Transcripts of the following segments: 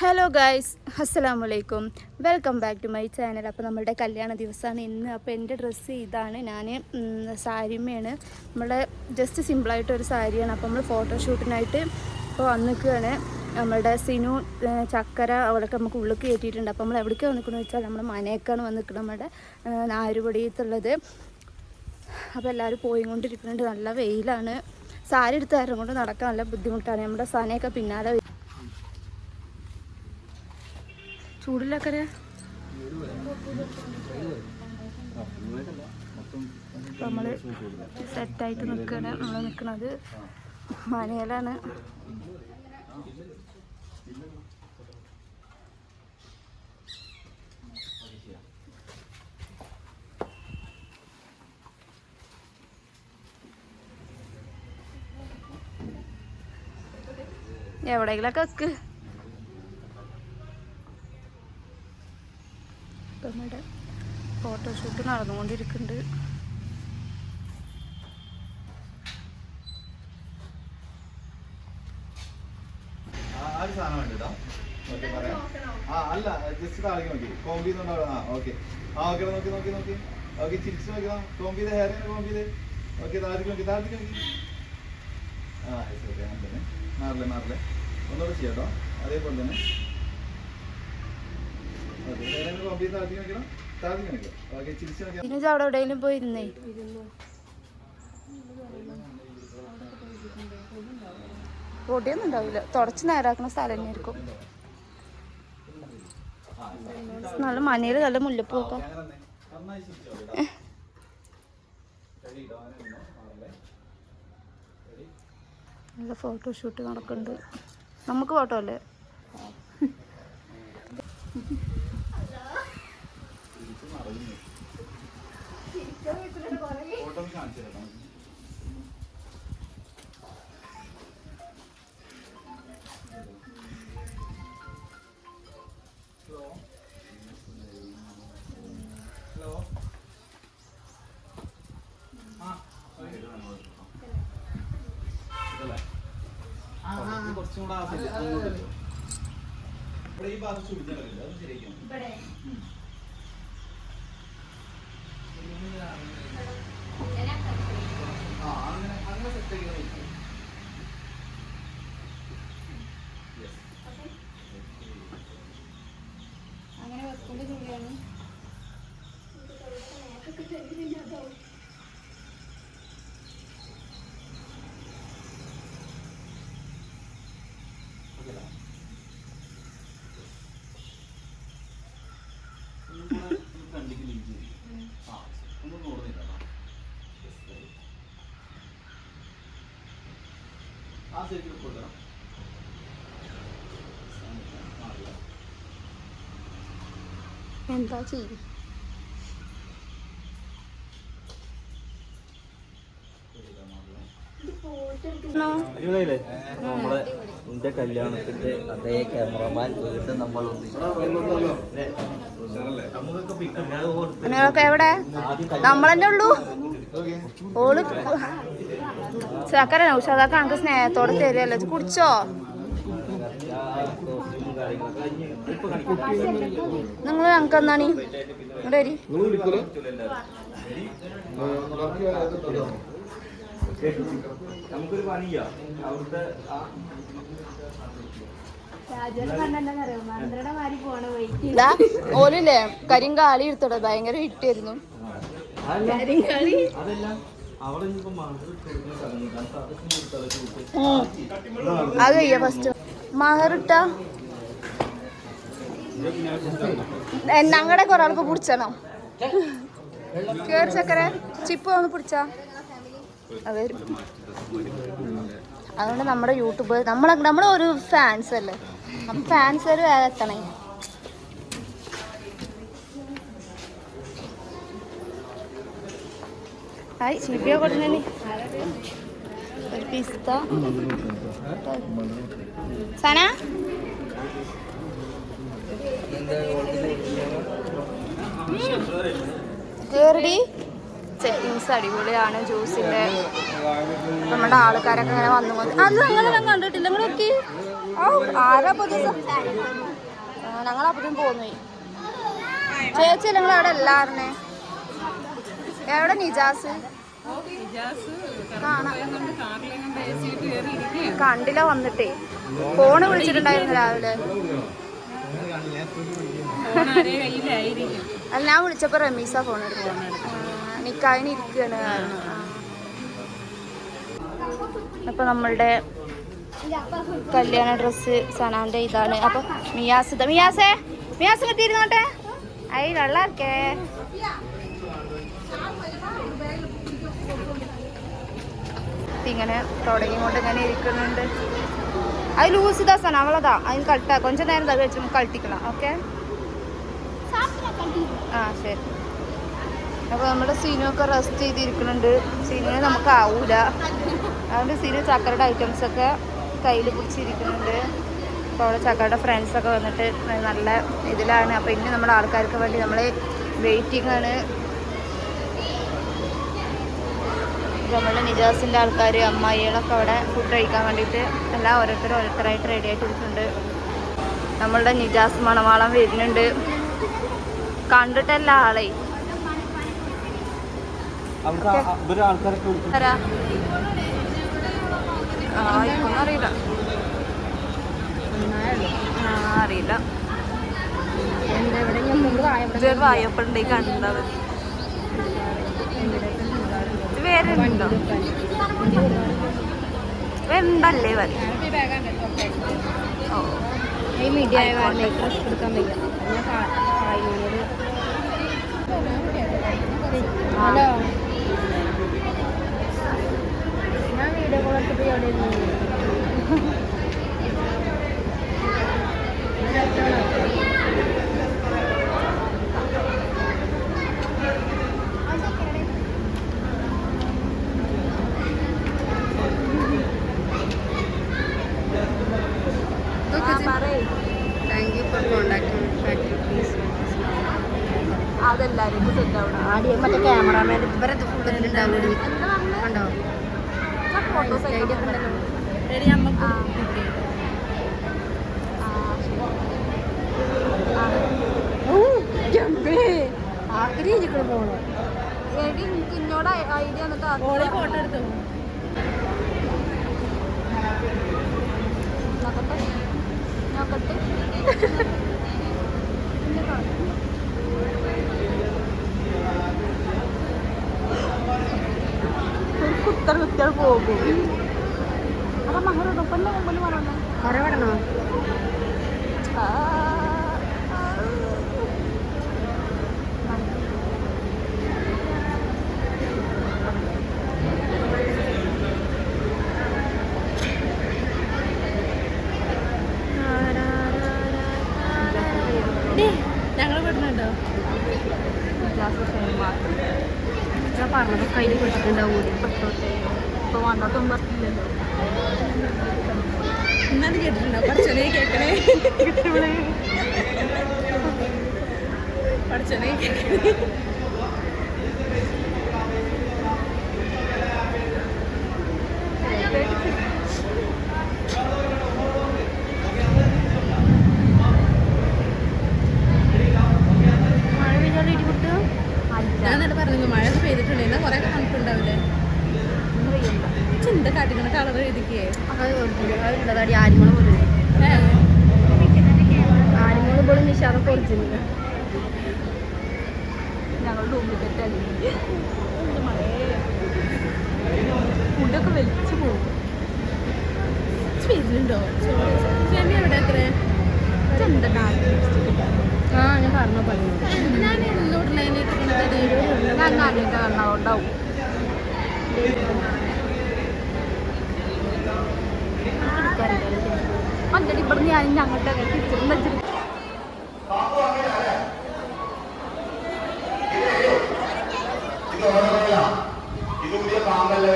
Hello guys അസ്സലാമു അലൈക്കും welcome back to my channel അപ്പോൾ നമ്മുടെ കല്യാണ ദിവസമാണ് ഇന്ന്. അപ്പോൾ എന്റെ ഡ്രസ്സ് ഇതാണ്. ഞാൻ സാരിമ്മയാണ് നമ്മളെ ജസ്റ്റ് സിമ്പിളായിട്ടൊരു സാരിയാണ്. അപ്പോൾ നമ്മൾ ഫോട്ടോഷൂട്ടിനായിട്ട് ഇപ്പോൾ വന്നിക്കുകയാണ് നമ്മളുടെ സിനു ചക്കര അവിടെയൊക്കെ നമുക്ക് ഉള്ളിൽ കയറ്റിയിട്ടുണ്ട്. അപ്പോൾ നമ്മൾ എവിടേക്കാണ് വന്നിരിക്കുന്നത് വെച്ചാൽ നമ്മൾ മനയൊക്കെയാണ് വന്നിക്കുന്നത് നമ്മുടെ നാരുപടിയത്തുള്ളത്. അപ്പോൾ എല്ലാവരും പോയിക്കൊണ്ടിരിക്കുന്നുണ്ട്. നല്ല വെയിലാണ്. സാരി എടുത്ത് കൊണ്ട് നടക്കാൻ നല്ല ബുദ്ധിമുട്ടാണ്. നമ്മുടെ സനയൊക്കെ പിന്നാലെ ചൂടിലൊക്കെ നമ്മൾ സെറ്റായിട്ട് നിൽക്കുകയാണ് നമ്മൾ നിൽക്കുന്നത് മനയിലാണ് എവിടെയെങ്കിലൊക്കെ വെക്ക് ഇപ്പം നമ്മുടെ ഫോട്ടോഷൂട്ട് നടന്നുകൊണ്ടിരിക്കുന്നുണ്ട്. അല്ല ജസ്റ്റ് നോക്കി. കോമ്പി ആ നോക്കി നോക്കി നോക്കി. കോമ്പി ഹെയർ കോമ്പി ഒന്നുകൂടെ ചെയ്യാം കേട്ടോ അതേപോലെ തന്നെ. ഓക്കെ കോമ്പി ചെയ്ത് ഇനി അവിടെ എവിടെയെങ്കിലും പോയി ഇരുന്നേ പൊടിയൊന്നും ഉണ്ടാവില്ല തുടച്ച് നേരാക്കുന്ന സ്ഥലം തന്നെയായിരിക്കും നല്ല മനയിൽ നല്ല മുല്ലപ്പൂ Ready? നല്ല ഫോട്ടോഷൂട്ട് നടക്കുന്നുണ്ട്. നമുക്ക് ഫോട്ടോ അല്ലേ ഫോട്ടോ ഒന്ന് കാണിച്ചു തരാം ഹലോ ആ കുറച്ച് കൂടെ? ഇവിടെ ഈ ഭാഗത്ത് ചുടിച്ചാൽ മതി അത് ശരിയാക്കാം ഉം. ആ അങ്ങനെ അങ്ങനെ സെറ്റ് ആക്കി നോക്കി അങ്ങനെ വെക്കുമ്പോൾ ചൂടിയാണ് കണ്ടിക്ക് ലിങ്ക് ആ ഒന്നും ഓടുന്നില്ല ആ സൈഡിൽ കൊടുക്കണം. എന്താ ചെയ്യും? നമ്മളെ എന്റെ കല്യാണത്തിന്റെ അതേ ക്യാമറമാൻ വീണ്ടും നമ്മൾ നിങ്ങളൊക്കെ എവിടെ? നമ്മളെന്നെ ഉള്ളൂ. ഓൾ ചക്കര നൗഷാദാക്ക നമുക്ക് സ്നേഹത്തോടെ തരുമല്ലോ കുടിച്ചോ? നിങ്ങൾ ഞങ്ങൾക്ക് എന്നാണ് നമുക്കൊരു ഓലില്ലേ കരിങ്കാളി എടുത്തോടെ. ഭയങ്കര ഹിറ്റായിരുന്നു അതെല്ലാം അത് ഫസ്റ്റ് മഹറിട്ട ഞങ്ങളുടെ കുറെ ആൾക്ക് പിടിച്ചണം കേറി ചക്കര ചിപ്പ് ഒന്ന് പിടിച്ചാ? അതെ അതുകൊണ്ട് നമ്മുടെ യൂട്യൂബ് നമ്മളെ നമ്മുടെ ഒരു ഫാൻസ് അല്ലേ ഫാൻസ് വരെ വേറെ എത്തണേ. ഹായ് ശിബിയ കൊടുന്നെ ഒരു പിസ്ത സന കേറടി സെറ്റിങ്സ് അടിപൊളിയാണ് ജ്യൂസിന്റെ നമ്മുടെ ആൾക്കാരൊക്കെ ഇങ്ങനെ വന്നു അത് ഞാൻ കണ്ടിട്ടില്ല. നോക്കി. ആരാ പുതിയ ഞങ്ങളപ്പത്തും പോന്നു. ചേച്ചി നിങ്ങൾ അവിടെ എല്ലാറിനെ എവിടെ നിജാസ്? കാണാം കണ്ടില്ല വന്നിട്ടേ. ഫോണ് വിളിച്ചിട്ടുണ്ടായിരുന്നു രാവിലെ. അല്ല ഞാൻ വിളിച്ചപ്പോ റമീസ ഫോൺ എടുത്തു നിക്കായിന് ഇരിക്കുകയാണ്. അപ്പൊ നമ്മളുടെ കല്യാണ ഡ്രസ്സ് സനാന്റെ ഇതാണ്. അപ്പൊ മിയാസ് മിയാസേ മിയാസ് പറ്റിയിരുന്നോട്ടെ ഐ വെള്ളാർക്കേ ഇങ്ങനെ തുടങ്ങി കൊണ്ട് ഇങ്ങനെ ഇരിക്കുന്നുണ്ട്. അത് ലൂസ് ദാസാണ് അവളതാ. അതിന് കളിട്ടാ കൊഞ്ച നേരം തക വെച്ച് നമുക്ക് കളിട്ടിക്കണം ഓക്കെ? ആ ശരി. അപ്പോൾ നമ്മുടെ സീനുവൊക്കെ റെസ്റ്റ് ചെയ്തിരിക്കുന്നുണ്ട്. സീനു നമുക്ക് ആവൂല. അതുകൊണ്ട് സീനു ചക്കരയുടെ ഐറ്റംസ് ഒക്കെ കയ്യിൽ പിടിച്ചിരിക്കുന്നുണ്ട്. അപ്പോൾ അവിടെ ചക്കരയുടെ ഫ്രണ്ട്സൊക്കെ വന്നിട്ട് നല്ല ഇതിലാണ്. അപ്പോൾ ഇനി നമ്മുടെ ആൾക്കാർക്ക് വേണ്ടി നമ്മൾ വെയിറ്റിംഗ് ആണ്. നമ്മളുടെ നിജാസിന്റെ ആൾക്കാർ അമ്മായികളൊക്കെ അവിടെ ഫുഡ് കഴിക്കാൻ വേണ്ടിയിട്ട് എല്ലാം ഓരോരുത്തരും ഓരോരുത്തരായിട്ട് റെഡി ആയിട്ടിരിക്കുന്നുണ്ട് നമ്മളുടെ നിജാസ് മണവാളം വരുന്നുണ്ട്. കണ്ടിട്ടല്ല ആളെ. അറിയില്ല. അറിയില്ല. ചെറുതായപ്പോഴുണ്ടെങ്കിൽ കണ്ടാൽ വിളിക്കും ആരാ? ആ, ഇപ്പൊന്നും അറിയില്ല ആ, അറിയില്ല ചെറു വായപ്പുണ്ട് കണ്ടത് ഇത് വേറെ വരെ ഈ മീഡിയ. ഡ്രസ് എടുക്കാൻ വയ്യ. ഹലോ. ഞാൻ വീഡിയോ കോൾ എടുത്തിട്ട് എവിടെ ക്യാമറാമാൻ ഇവരെ ഫുള്ളിലുണ്ടാവും കണ്ടോ? ആക്രി ഇരിക്കണ പോണോ എടി എനിക്ക് ഇന്നോട് ഐഡിയ എന്നിട്ട് ഫോട്ടോ എടുത്തു? നോക്കട്ടെ. നോക്കട്ടെ. കുത്തർ കുത്തിയാൽ പോകും. അതാ മഹറും പെണ്ണെ മുമ്പിൽ പറഞ്ഞു കുറെ വിടണോ ഞങ്ങൾ വിടുന്നുണ്ടോ ഞാൻ പറഞ്ഞത് കയ്യിൽ കൊടുത്തിട്ടുണ്ടാവും ഇപ്പൊ വന്നിട്ടും പറഞ്ഞില്ലല്ലോ ഇന്നത് കേട്ടിട്ടുണ്ടോ പഠിച്ചോനെ കേൾക്കണേ പഠിച്ചോനെ കേൾക്കണേ ഉള്ളതാടി ആര്യമുള പോലെ ആണിമോൾ പോലും നിഷാദൊക്കെ ഒറിജിനൽ ഞങ്ങൾ ഡ്യൂപ്ലിക്കേറ്റ് അല്ലേ? ഫുഡൊക്കെ വലിച്ചു പോകും. വരുന്നുണ്ടോ ഫെമി എവിടെ എത്ര എന്താ ആ ഞാൻ പറഞ്ഞു പറഞ്ഞു ഞാൻ എന്നോടുള്ളതിനെ ഞാൻ ആദ്യമായിട്ട് കാണാറുണ്ടാവും അഞ്ചടി ഇവിടെ ഞാൻ ഇനി പുതിയ പാമ്പല്ല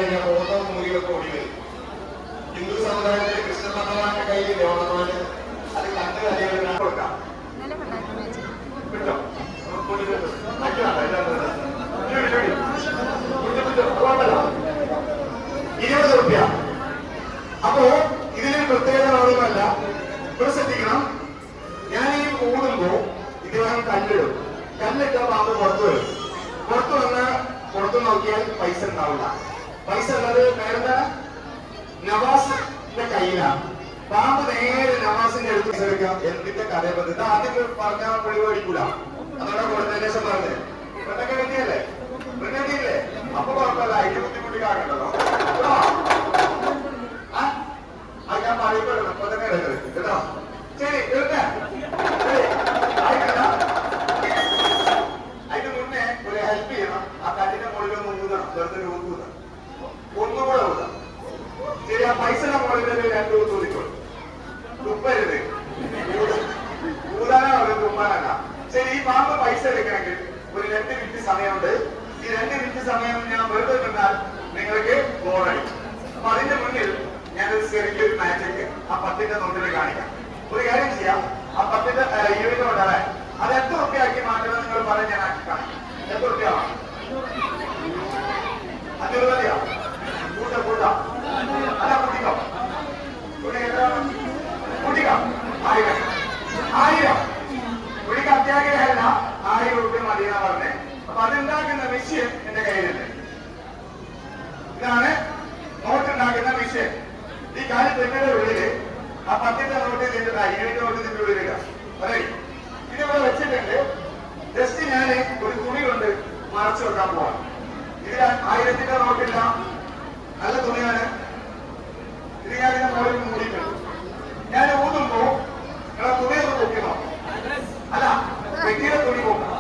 കൊണ്ടുവരും. മറ്റൊരാളാ, എല്ലാം കൊണ്ടുവരും. ഇടി, ഇടി, ഇടി. പിടിച്ചോ, പിടിച്ചോ. കുഴപ്പമില്ല. ഇരുപത് റുപ്യ അപ്പോ ഇതിന് പ്രത്യേകത ഒന്നുമല്ല ഈ കല്ലിടും കല്ലിട്ട പാമ്പ് പുറത്തു വരും. പുറത്തു വന്ന് പുറത്തു നോക്കിയാൽ പൈസ ഉണ്ടാവില്ല. പൈസ ഉള്ളത് പേരെന്താണ് നവാസിന്റെ കയ്യിലാണ്. പാമ്പ് നേരെ നവാസിന്റെ അടുത്ത് ശ്രമിക്കാം എന്തിന്റെ കഥ ഇത് ആദ്യം പറഞ്ഞാൽ വിളി മേടിക്കൂല അതോടെ കൊടുത്തതിന് ശേഷം പറഞ്ഞത് പെണ്ണൊക്കെ കിട്ടിയല്ലേ? പെണ്ണെത്തിയില്ലേ അപ്പൊ കുഴപ്പമില്ല. അതിന്റെ ബുദ്ധിമുട്ട് കാണണ്ടല്ലോ? അത് ഞാൻ പറയപ്പെടണം അപ്പൊ തന്നെ കേട്ടോ? ശരി എടുക്ക ഹെൽപ്പ് ചെയ്യണം. ആ കല്ലിന്റെ മുകളിൽ ഒന്ന് ഊതണം വെറുതെ ഒരു ഊത് ഊതണം ഒന്നുകൂടെ ഊതാം ശരി ആ പൈസയുടെ മുകളിൽ രണ്ട് ഊത്ത് ഊതിക്കോളൂ തുപ്പരുത് ഊത്. ഊതാനാ പറയുന്നത് തുമ്പാനല്ല ശരി ഈ പാമ്പ് പൈസ എടുക്കണമെങ്കിൽ ഒരു രണ്ട് മിനിറ്റ് സമയമുണ്ട്. ഈ രണ്ട് മിനിറ്റ് സമയം ഞാൻ വെറുതെ കണ്ടാൽ നിങ്ങൾക്ക് ബോറടി അപ്പൊ അതിന്റെ മുന്നിൽ ഞാനൊരു ചെറിയൊരു മാജിക് ആ പത്തിന്റെ നോട്ടിൽ കാണിക്കാം. ഒരു കാര്യം ചെയ്യാം. ആ പത്തിന്റെ ഇരുപത് കൊണ്ടാണ്. അത് എത്ര റുപ്യാക്കി മാറ്റണം നിങ്ങൾ പറഞ്ഞ് ഞാൻ ആക്കി ഈ കാര്യം തെങ്ങിന്റെ ഉള്ളിൽ ആ പത്തിന്റെ നോട്ട് ഇതിന്റെ ഇരുപതിന്റെ നോട്ട് ഇതിന്റെ ഉള്ളിലില്ല പറയും ഇതിവിടെ വെച്ചിട്ടുണ്ട് ജസ്റ്റ് ഞാൻ ഒരു തുണി കൊണ്ട് മറച്ചു വെക്കാൻ പോവാം ഇതിൽ ആയിരത്തിന്റെ നോട്ടില്ല നല്ല തുണിയാണ് ഇത് ഞാൻ ഇതിന്റെ മുകളിൽ മൂടിയിട്ടുണ്ട് ഞാൻ ഊതുമ്പോ നിങ്ങളെ തുണി ഒന്ന് പൊക്കി നോക്കാം അല്ല വ്യക്തിയുടെ തുണി നോക്കാം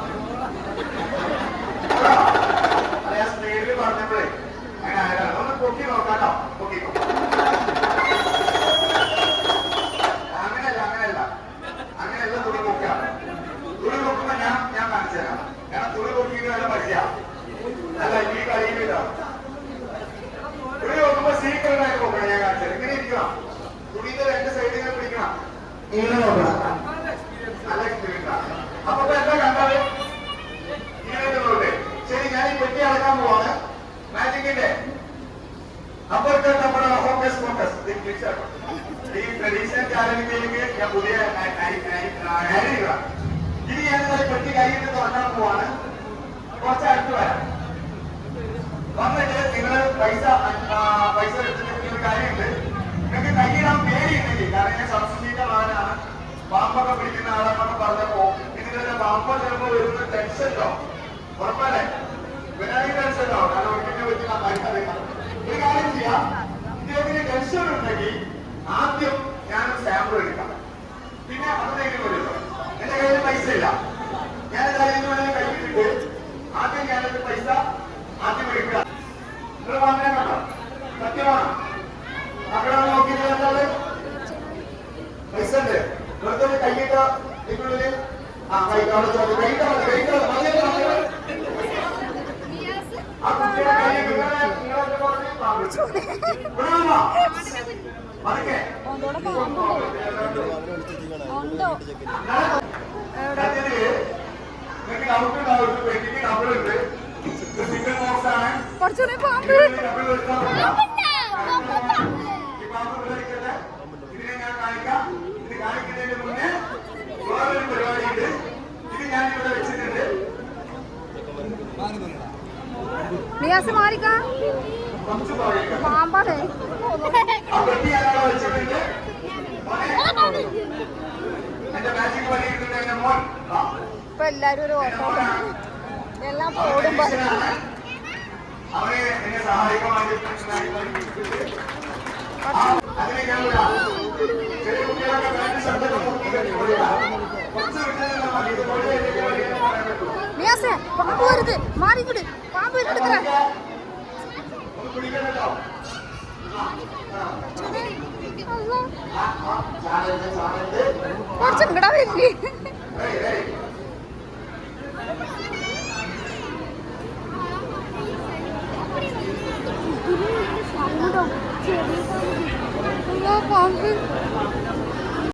അല്ല ഞാൻ സ്നേഹിൽ പറഞ്ഞപ്പോഴേ അങ്ങനെ ആയതാണ് ഒന്ന് പൊക്കി നോക്കാട്ടോ പൊക്കിക്കോ അങ്ങനെയല്ല അങ്ങനെയല്ല അങ്ങനെയല്ല തുണി നോക്കുക തുണി നോക്കുമ്പോ ഞാൻ ഞാൻ കാണിച്ചു തരാം കാരണം തുണി നോക്കിയിട്ട് നല്ല പൈസ അല്ല ഈ കളിയിലില്ല തുണി നോക്കുമ്പോ സീക്രട്ട് ആയിട്ട് നോക്കണം ഞാൻ കാണിച്ചു തരാം ഇങ്ങനെ ഇരിക്കണം തുണിന്റെ രണ്ട് സൈഡിൽ ഇങ്ങനെ പിടിക്കണം ഇങ്ങനെ നോക്കണം നല്ല കിട്ടില്ല അപ്പൊ ഇപ്പൊ എന്താ കണ്ടത് ഇങ്ങനെ നോക്കട്ടെ ശരി ഞാൻ ഈ പെട്ടി അടക്കാൻ പോവാണ് മാജിക്കിന്റെ അപ്പോഴത്തെ നമ്മുടെ ഫോക്കസ് ഫോക്കസ് ഈ ട്രഡീഷണൽ ഞാൻ പുതിയ ഇത്. ഞാൻ ഇന്നലെ പെട്ടി കൈയിട്ട് തുറക്കാൻ പോവാണ്. കുറച്ച് അടുത്ത് വരാം. വന്നിട്ട് നിങ്ങൾ പൈസ പൈസ എടുത്തിട്ട് കാര്യമുണ്ട്. നിങ്ങൾക്ക് കൈയിടാൻ പേടിയുണ്ടെങ്കിൽ കാരണം ഞാൻ സബ്സിഡിയുടെ മകനാണ്. പാമ്പൊക്കെ പിടിക്കുന്ന ആളെന്നൊക്കെ പറഞ്ഞപ്പോ ഇതിന്റെ പാമ്പ ചിലപ്പോ വരുന്ന ടെൻഷൻ ഉണ്ടോ? ഉറപ്പല്ലേ? വിനായക ടെൻഷൻ ഉണ്ടോ? കാരണം ഒരിക്കലും പറ്റുന്ന മരുന്നറിയാം ഒരു കാര്യം ചെയ്യാം ഇദ്ദേഹത്തിന് ടെൻഷൻ ഉണ്ടെങ്കിൽ ആദ്യം ഞാൻ സാമ്പിൾ എടുക്കാം പിന്നെ അതിലേക്ക് വരുമല്ലോ എന്റെ കയ്യിൽ പൈസ ഇല്ല ഞാൻ കയ്യിൽ കൈയിട്ടിട്ട് ആദ്യം ഞാനൊരു പൈസ ആദ്യം എടുക്കുക നിങ്ങൾ വാങ്ങാൻ കണ്ടോ സത്യമാണ് അവിടെ നോക്കിയിട്ട് എന്താണ് പൈസ ഉണ്ട് വെറുതെ ഒരു കൈയിട്ട ഇതിനുള്ളിൽ ആ കൈ അവിടെ ചോദിച്ചു കൈയിട്ട മതി കൈയിട്ട മതി മതി, മതി. ആ കുട്ടിയുടെ കയ്യിൽ നിങ്ങളെ നിങ്ങളെ പറഞ്ഞ് പാമ്പിച്ചു ഇവിടെ വന്നോ? പതുക്കെ. സത്യത്തിൽ നിങ്ങൾക്ക് ഡൗട്ട് ഉണ്ടാവും ഒരു പെട്ടിക്ക് ഡബിളുണ്ട് ഇത് സിംഗിൾ ബോക്സ് ആണ് കുറച്ചുകൂടി പാമ്പ് ഇതിന് ഡബിൾ എടുക്കാൻ പറ്റില്ല. ഈ പാമ്പ് ഇവിടെ ഇരിക്കട്ടെ. ഇതിനെ ഞാൻ കാണിക്കാം. ഇത് കാണിക്കുന്നതിന് മുന്നേ വേറൊരു പരിപാടിയുണ്ട്. ഇത് ഞാൻ ഇവിടെ വെച്ചിട്ടുണ്ട്. നിയാസ് മാറിക്കാ. ആ, ഇപ്പൊ എല്ലാരും ഒരു ഓട്ടോ എല്ലാം ഓടുമ്പോ. കുറച്ച് பேச பாம்பு வருது மாறிக்கிடு பாம்பு எடுக்கிற കുറച്ചും ഇല്ലേ പാമ്പ്